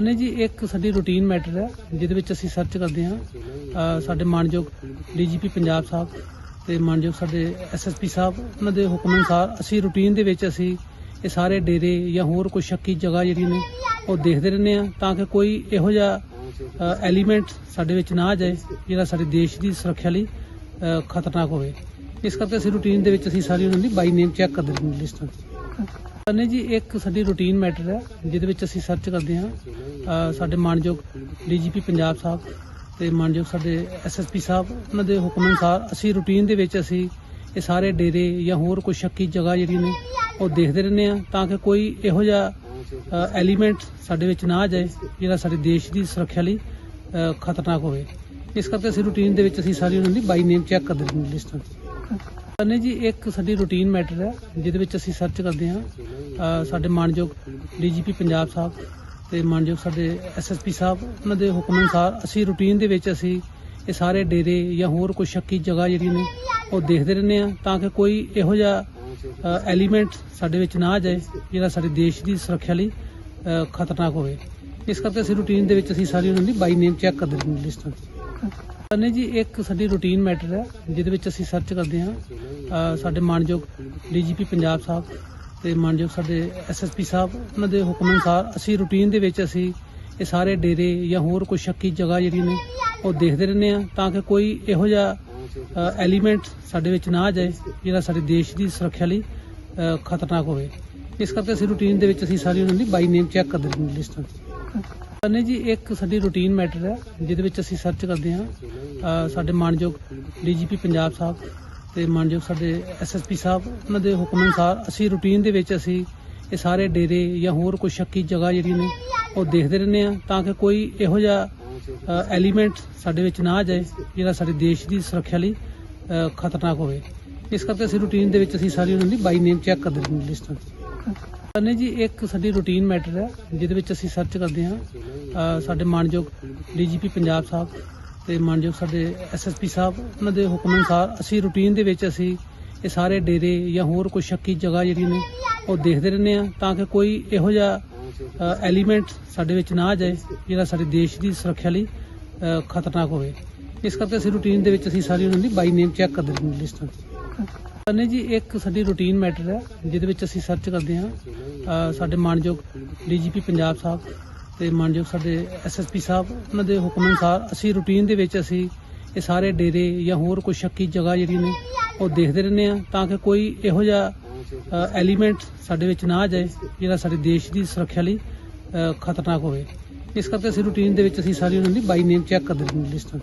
ਨੇ ਜੀ, ਇੱਕ ਸਾਡੀ ਰੂਟੀਨ ਮੈਟਰ ਹੈ, ਜਿਹਦੇ ਵਿੱਚ ਅਸੀਂ ਸਰਚ ਕਰਦੇ ਹਾਂ। ਸਾਡੇ ਮਾਨਯੋਗ ਡੀਜੀਪੀ ਪੰਜਾਬ ਸਾਹਿਬ ਤੇ ਮਾਨਯੋਗ ਸਾਡੇ ਐਸਐਸਪੀ ਸਾਹਿਬ, ਉਹਨਾਂ ਦੇ ਹੁਕਮ ਅਨੁਸਾਰ ਅਸੀਂ ਰੂਟੀਨ ਦੇ ਵਿੱਚ ਅਸੀਂ ਇਹ ਸਾਰੇ ਡੇਰੇ ਜਾਂ ਹੋਰ ਕੋਈ ਸ਼ੱਕੀ ਜਗ੍ਹਾ ਜਿਹੜੀਆਂ ਨੇ, ਉਹ ਦੇਖਦੇ ਰਹਿੰਦੇ ਆ ਤਾਂ ਕਿ ਕੋਈ ਇਹੋ ਜਿਹਾ ਐਲੀਮੈਂਟ ਸਾਡੇ ਵਿੱਚ ਨਾ ਆ ਜਾਏ, ਜਿਹੜਾ ਸਾਡੇ ਦੇਸ਼ ਦੀ ਸੁਰੱਖਿਆ ਲਈ ਖਤਰਨਾਕ ਹੋਵੇ। ਇਸ ਕਰਕੇ ਅਸੀਂ ਰੂਟੀਨ ਦੇ ਵਿੱਚ ਅਸੀਂ ਸਾਰੀ ਉਹਨਾਂ ਦੀ ਬਾਈ ਨੇਮ ਚੈੱਕ ਕਰਦੇ ਰਹਿੰਦੇ ਲਿਸਟ ਨੇ ਜੀ ਇੱਕ ਸਾਡੀ ਰੂਟੀਨ ਮੈਟਰ ਹੈ, ਜਿਹਦੇ ਵਿੱਚ ਅਸੀਂ ਸਰਚ ਕਰਦੇ ਹਾਂ। ਸਾਡੇ ਮਾਨਯੋਗ ਡੀਜੀਪੀ ਪੰਜਾਬ ਸਾਹਿਬ ਤੇ ਮਾਨਯੋਗ ਸਾਡੇ ਐਸਐਸਪੀ ਸਾਹਿਬ, ਉਹਨਾਂ ਦੇ ਹੁਕਮ ਅਨੁਸਾਰ ਅਸੀਂ ਰੂਟੀਨ ਦੇ ਵਿੱਚ ਅਸੀਂ ਇਹ ਸਾਰੇ ਡੇਰੇ ਜਾਂ ਹੋਰ ਕੋਈ ਸ਼ੱਕੀ ਜਗ੍ਹਾ ਜਿਹੜੀਆਂ ਨੇ, ਉਹ ਦੇਖਦੇ ਰਹਿੰਦੇ ਆ ਤਾਂ ਕਿ ਕੋਈ ਇਹੋ ਜਿਹਾ ਐਲੀਮੈਂਟ ਸਾਡੇ ਵਿੱਚ ਨਾ ਆ ਜਾਏ, ਜਿਹੜਾ ਸਾਡੇ ਦੇਸ਼ ਦੀ ਸੁਰੱਖਿਆ ਲਈ ਖਤਰਨਾਕ ਹੋਵੇ। ਇਸ ਕਰਕੇ ਅਸੀਂ ਰੂਟੀਨ ਦੇ ਵਿੱਚ ਅਸੀਂ ਸਾਰੀ ਉਹਨਾਂ ਦੀ ਬਾਈ ਨੇਮ ਚੈੱਕ ਕਰਦੇ ਰਹਿੰਦੇ ਲਿਸਟ ਨੇ ਜੀ ਇੱਕ ਸਾਡੀ ਰੂਟੀਨ ਮੈਟਰ ਹੈ, ਜਿਹਦੇ ਵਿੱਚ ਅਸੀਂ ਸਰਚ ਕਰਦੇ ਹਾਂ। ਸਾਡੇ ਮਾਨਯੋਗ ਡੀਜੀਪੀ ਪੰਜਾਬ ਸਾਹਿਬ ਤੇ ਮਾਨਯੋਗ ਸਾਡੇ ਐਸਐਸਪੀ ਸਾਹਿਬ, ਉਹਨਾਂ ਦੇ ਹੁਕਮ ਅਨੁਸਾਰ ਅਸੀਂ ਰੂਟੀਨ ਦੇ ਵਿੱਚ ਅਸੀਂ ਇਹ ਸਾਰੇ ਡੇਰੇ ਜਾਂ ਹੋਰ ਕੋਈ ਸ਼ੱਕੀ ਜਗ੍ਹਾ ਜਿਹੜੀਆਂ ਨੇ, ਉਹ ਦੇਖਦੇ ਰਹਿੰਦੇ ਆ ਤਾਂ ਕਿ ਕੋਈ ਇਹੋ ਜਿਹਾ ਐਲੀਮੈਂਟ ਸਾਡੇ ਵਿੱਚ ਨਾ ਆ ਜਾਏ, ਜਿਹੜਾ ਸਾਡੇ ਦੇਸ਼ ਦੀ ਸੁਰੱਖਿਆ ਲਈ ਖਤਰਨਾਕ ਹੋਵੇ। ਇਸ ਕਰਕੇ ਅਸੀਂ ਰੂਟੀਨ ਦੇ ਵਿੱਚ ਅਸੀਂ ਸਾਰੀ ਉਹਨਾਂ ਦੀ ਬਾਈ ਨੇਮ ਚੈੱਕ ਕਰਦੇ ਰਹਿੰਦੇ ਲਿਸਟ ਨੇ ਜੀ, ਇੱਕ ਸਾਡੀ ਰੂਟੀਨ ਮੈਟਰ ਹੈ, ਜਿਹਦੇ ਵਿੱਚ ਅਸੀਂ ਸਰਚ ਕਰਦੇ ਹਾਂ। ਸਾਡੇ ਮਾਨਯੋਗ ਡੀਜੀਪੀ ਪੰਜਾਬ ਸਾਹਿਬ ਤੇ ਮਾਨਯੋਗ ਸਾਡੇ ਐਸਐਸਪੀ ਸਾਹਿਬ, ਉਹਨਾਂ ਦੇ ਹੁਕਮ ਅਨੁਸਾਰ ਅਸੀਂ ਰੂਟੀਨ ਦੇ ਵਿੱਚ ਅਸੀਂ ਇਹ ਸਾਰੇ ਡੇਰੇ ਜਾਂ ਹੋਰ ਕੋਈ ਸ਼ੱਕੀ ਜਗ੍ਹਾ ਜਿਹੜੀਆਂ ਨੇ, ਉਹ ਦੇਖਦੇ ਰਹਿੰਦੇ ਆ ਤਾਂ ਕਿ ਕੋਈ ਇਹੋ ਜਿਹਾ ਐਲੀਮੈਂਟ ਸਾਡੇ ਵਿੱਚ ਨਾ ਆ ਜਾਏ, ਜਿਹੜਾ ਸਾਡੇ ਦੇਸ਼ ਦੀ ਸੁਰੱਖਿਆ ਲਈ ਖਤਰਨਾਕ ਹੋਵੇ। ਇਸ ਕਰਕੇ ਅਸੀਂ ਰੂਟੀਨ ਦੇ ਵਿੱਚ ਅਸੀਂ ਸਾਰੀ ਉਹਨਾਂ ਦੀ ਬਾਈ ਨੇਮ ਚੈੱਕ ਕਰਦੇ ਰਹਿੰਦੇ ਲਿਸਟ ਨੇ ਜੀ, ਇੱਕ ਸਾਡੀ ਰੂਟੀਨ ਮੈਟਰ ਹੈ, ਜਿਹਦੇ ਵਿੱਚ ਅਸੀਂ ਸਰਚ ਕਰਦੇ ਹਾਂ। ਸਾਡੇ ਮਾਨਯੋਗ ਡੀਜੀਪੀ ਪੰਜਾਬ ਸਾਹਿਬ ਤੇ ਮਾਨਯੋਗ ਸਾਡੇ ਐਸਐਸਪੀ ਸਾਹਿਬ, ਉਹਨਾਂ ਦੇ ਹੁਕਮ ਅਨੁਸਾਰ ਅਸੀਂ ਰੂਟੀਨ ਦੇ ਵਿੱਚ ਅਸੀਂ ਇਹ ਸਾਰੇ ਡੇਰੇ ਜਾਂ ਹੋਰ ਕੋਈ ਸ਼ੱਕੀ ਜਗ੍ਹਾ ਜਿਹੜੀਆਂ ਨੇ, ਉਹ ਦੇਖਦੇ ਰਹਿੰਦੇ ਆ ਤਾਂ ਕਿ ਕੋਈ ਇਹੋ ਜਿਹਾ ਐਲੀਮੈਂਟ ਸਾਡੇ ਵਿੱਚ ਨਾ ਆ ਜਾਏ, ਜਿਹੜਾ ਸਾਡੇ ਦੇਸ਼ ਦੀ ਸੁਰੱਖਿਆ ਲਈ ਖਤਰਨਾਕ ਹੋਵੇ। ਇਸ ਕਰਕੇ ਅਸੀਂ ਰੂਟੀਨ ਦੇ ਵਿੱਚ ਅਸੀਂ ਸਾਰੀ ਉਹਨਾਂ ਦੀ ਬਾਈ ਨੇਮ ਚੈੱਕ ਕਰਦੇ ਰਹਿੰਦੇ ਲਿਸਟ ਨੇ ਜੀ, ਇੱਕ ਸਾਡੀ ਰੂਟੀਨ ਮੈਟਰ ਹੈ, ਜਿਹਦੇ ਵਿੱਚ ਅਸੀਂ ਸਰਚ ਕਰਦੇ ਹਾਂ। ਸਾਡੇ ਮਾਨਯੋਗ ਡੀਜੀਪੀ ਪੰਜਾਬ ਸਾਹਿਬ ਤੇ ਮਾਨਯੋਗ ਸਾਡੇ ਐਸਐਸਪੀ ਸਾਹਿਬ, ਉਹਨਾਂ ਦੇ ਹੁਕਮ ਅਨੁਸਾਰ ਅਸੀਂ ਰੂਟੀਨ ਦੇ ਵਿੱਚ ਅਸੀਂ ਇਹ ਸਾਰੇ ਡੇਰੇ ਜਾਂ ਹੋਰ ਕੋਈ ਸ਼ੱਕੀ ਜਗ੍ਹਾ ਜਿਹੜੀਆਂ ਨੇ, ਉਹ ਦੇਖਦੇ ਰਹਿੰਦੇ ਆ ਤਾਂ ਕਿ ਕੋਈ ਇਹੋ ਜਿਹਾ ਐਲੀਮੈਂਟ ਸਾਡੇ ਵਿੱਚ ਨਾ ਆ ਜਾਏ, ਜਿਹੜਾ ਸਾਡੇ ਦੇਸ਼ ਦੀ ਸੁਰੱਖਿਆ ਲਈ ਖਤਰਨਾਕ ਹੋਵੇ। ਇਸ ਕਰਕੇ ਅਸੀਂ ਰੂਟੀਨ ਦੇ ਵਿੱਚ ਅਸੀਂ ਸਾਰੀ ਉਹਨਾਂ ਦੀ ਬਾਈ ਨੇਮ ਚੈੱਕ ਕਰਦੇ ਰਹਿੰਦੇ ਲਿਸਟ ਨੇ ਜੀ ਇੱਕ ਸਾਡੀ ਰੂਟੀਨ ਮੈਟਰ ਹੈ ਜਿਹਦੇ ਵਿੱਚ ਅਸੀਂ ਸਰਚ ਕਰਦੇ ਹਾਂ। ਸਾਡੇ ਮਾਨਯੋਗ ਡੀਜੀਪੀ ਪੰਜਾਬ ਸਾਹਿਬ ਤੇ ਮਾਨਯੋਗ ਸਾਡੇ ਐਸਐਸਪੀ ਸਾਹਿਬ ਉਹਨਾਂ ਦੇ ਹੁਕਮ ਅਨੁਸਾਰ ਅਸੀਂ ਰੂਟੀਨ ਦੇ ਵਿੱਚ ਅਸੀਂ ਇਹ ਸਾਰੇ ਡੇਰੇ ਜਾਂ ਹੋਰ ਕੋਈ ਸ਼ੱਕੀ ਜਗ੍ਹਾ ਜਿਹੜੀਆਂ ਨੇ ਉਹ ਦੇਖਦੇ ਰਹਿੰਦੇ ਆ ਤਾਂ ਕਿ ਕੋਈ ਇਹੋ ਜਿਹਾ ਐਲੀਮੈਂਟ ਸਾਡੇ ਵਿੱਚ ਨਾ ਆ ਜਾਏ ਜਿਹੜਾ ਸਾਡੇ ਦੇਸ਼ ਦੀ ਸੁਰੱਖਿਆ ਲਈ ਖਤਰਨਾਕ ਹੋਵੇ। ਇਸ ਕਰਕੇ ਅਸੀਂ ਰੂਟੀਨ ਦੇ ਵਿੱਚ ਅਸੀਂ ਸਾਰੀ ਉਹਨਾਂ ਦੀ ਬਾਈ ਨੇਮ ਚੈੱਕ ਕਰਦੇ ਰਹਿੰਦੇ ਲਿਸਟ